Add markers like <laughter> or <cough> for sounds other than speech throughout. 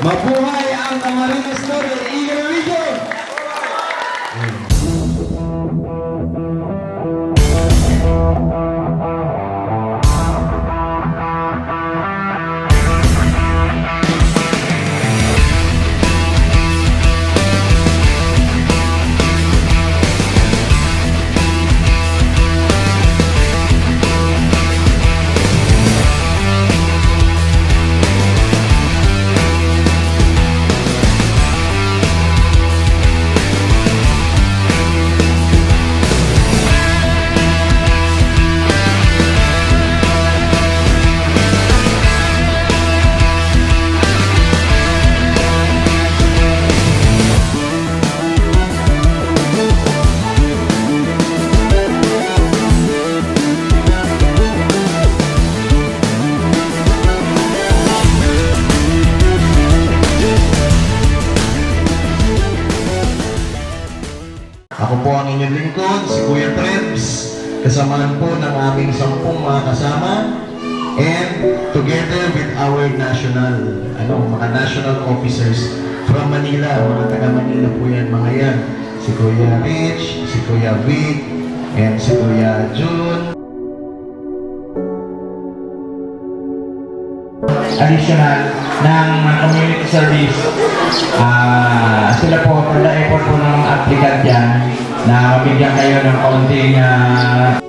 Mabuhay ang Camarines Norte Eagle Region! Ako po ang inyong lingkod, si Kuya Trebs, kasamahan po ng aming sampung mga kasama, and together with our national, ano, mga national officers from Manila, mga taga Manila po yan, mga yan. Si Kuya Rich, si Kuya Vic, and si Kuya June. Additional ng uh, community service. Ah, sila po, for the effort po ng applicant yan, na mabigyan kayo ng kaunting ah,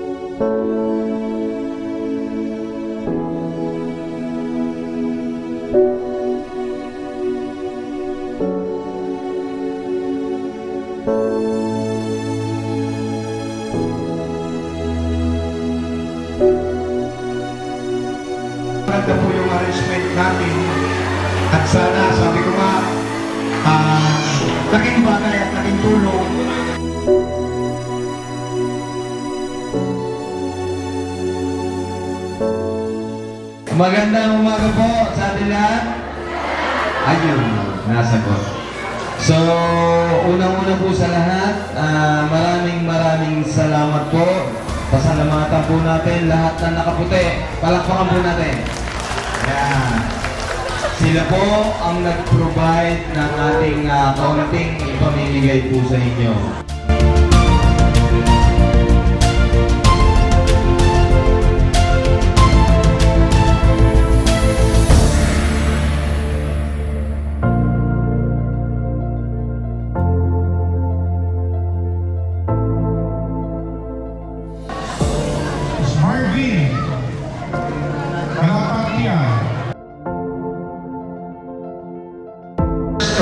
natin. At sana, sabi ko nga, ah, laking bagay at laking tulong. Magandang umaga po sa atin lahat. Ayun, nasagot. So, unang-una po sa lahat, ah, maraming maraming salamat po. Pasalamatan po natin lahat na nakaputi. Palakpakan po natin. Yan. Sila po ang nag-provide ng ating uh, kaunting ipamimigay po sa inyo.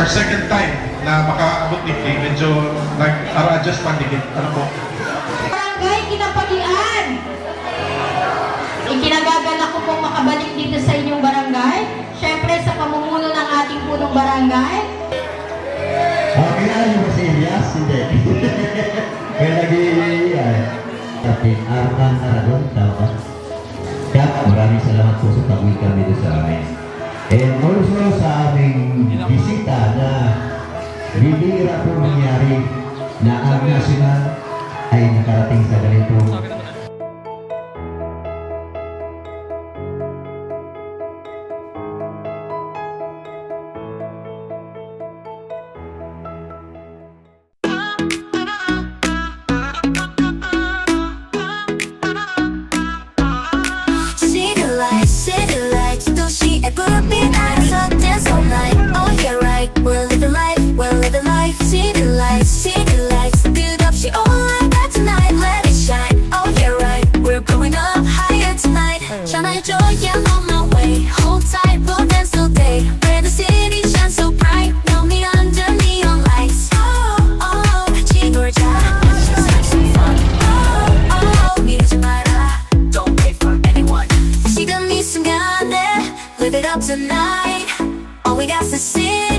Second time na makaabot ni Fling, medyo nag-adjust pa dikit. Ano po? Barangay Kinapagian. Ikinagagalak ko pong makabalik dito sa inyong barangay. Siyempre sa pamumuno ng ating punong barangay. Kilala niyo ba si Elias? Hindi. <laughs> Kaya lagi, uh, Captain Arman Aragon, tama ba? Kap, maraming salamat po sa pag kami dito sa amin. And also sa aming bisita na ang national ay nakarating sa ganitong we got to city.